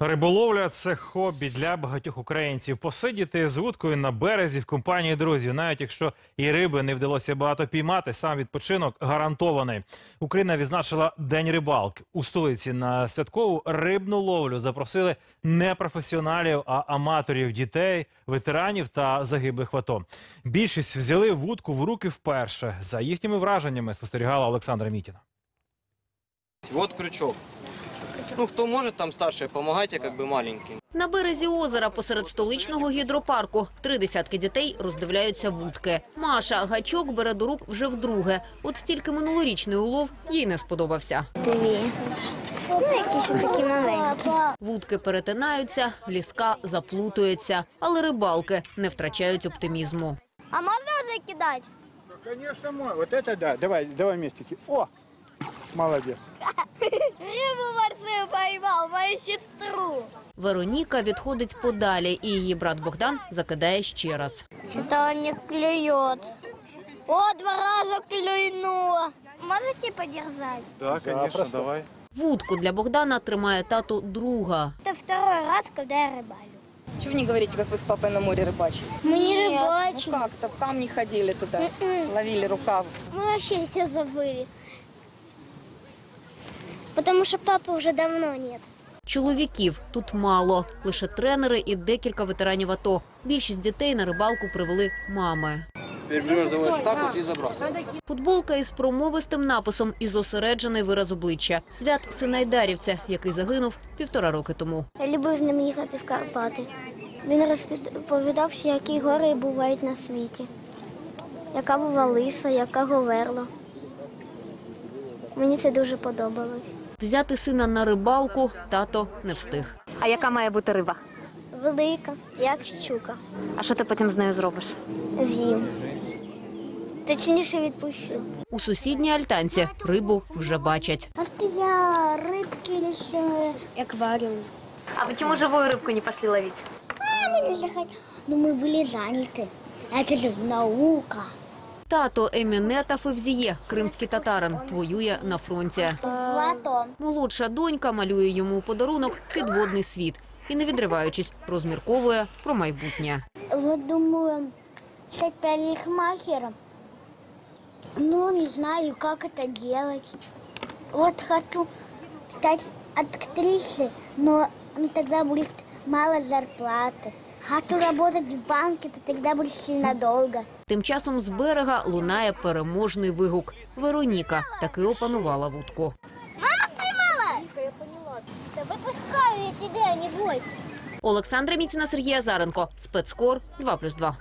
Риболовля це хобі для багатьох українців. Посидіти з вудкою на березі в компанії друзів, навіть якщо і риби не вдалося багато піймати, сам відпочинок гарантований. Україна відзначила День рибалки у столиці на святкову рибну ловлю. Запросили не професіоналів, а аматорів, дітей, ветеранів та загиблих в АТО. Більшість взяли вудку в руки вперше. За їхніми враженнями спостерігала Олександра Мітіна. Вот крючок. Ну, кто может, там старшие, помогайте как бы маленьким. На березі озера посеред столичного гідропарку три десятки дітей роздивляються вудки. Маша гачок бере до рук вже вдруге. От тільки минулорічний улов їй не сподобався. Дві. Ну, якісь такі маленькі. Вудки перетинаються, ліска заплутується, але рибалки не втрачають оптимізму. А можна закидати? Конечно, мой. Вот это да. Давай, давай вместе. ки- О! Молодец. сестру. Вероніка відходить подалі, і її брат Богдан закидає ще раз. Что-то он не клюет. О, два раза клюнуло. Можете подержать? Да, конечно, давай. Вудку для Богдана тримає тато друга. Это второй раз, когда я рыбалю. Чего вы не говорите, как вы с папой на море рыбачили? Мы не Ну рыбачим. как-то, в камни ходили туда, М-м. ловили рукав. Мы вообще все забыли. Потому что папы уже давно нет. Чоловіків тут мало, лише тренери і декілька ветеранів АТО. Більшість дітей на рибалку привели мами. Футболка із промовистим написом і зосереджений вираз обличчя. Свят Синайдарівця, який загинув півтора роки тому. Я любив з ним їхати в Карпати. Він розповідав, що які гори бувають на світі. Яка бува лиса, яка говерла. Мені це дуже подобалось. Взяти сина на рибалку тато не встиг. А яка має бути риба? Велика, як щука. А що ти потім з нею зробиш? З'їм. Точніше відпущу. У сусідній альтанці рибу вже бачать. От я рибки лише акваріум. А почему живую рыбку не пошли ловить? А мы не захотели. Но мы были заняты. Это же наука. Тато Емінета Февзіє, кримський татарин, воює на фронті. Злато. Молодша донька малює йому у подарунок підводний світ і, не відриваючись, розмірковує про майбутнє. Вот думаю, стать парикмахером. Ну, не знаю, как это делать. Вот хочу стать актрисой, но ну, тогда будет мало зарплаты. Хочу работать в банке, то тогда будет сильно долго. Тим часом з берега лунає переможний вигук. Вероніка таки опанувала вудку. Тебя, не бойся. Олександра Міціна, Сергій Азаренко. Спецкор 2+,2.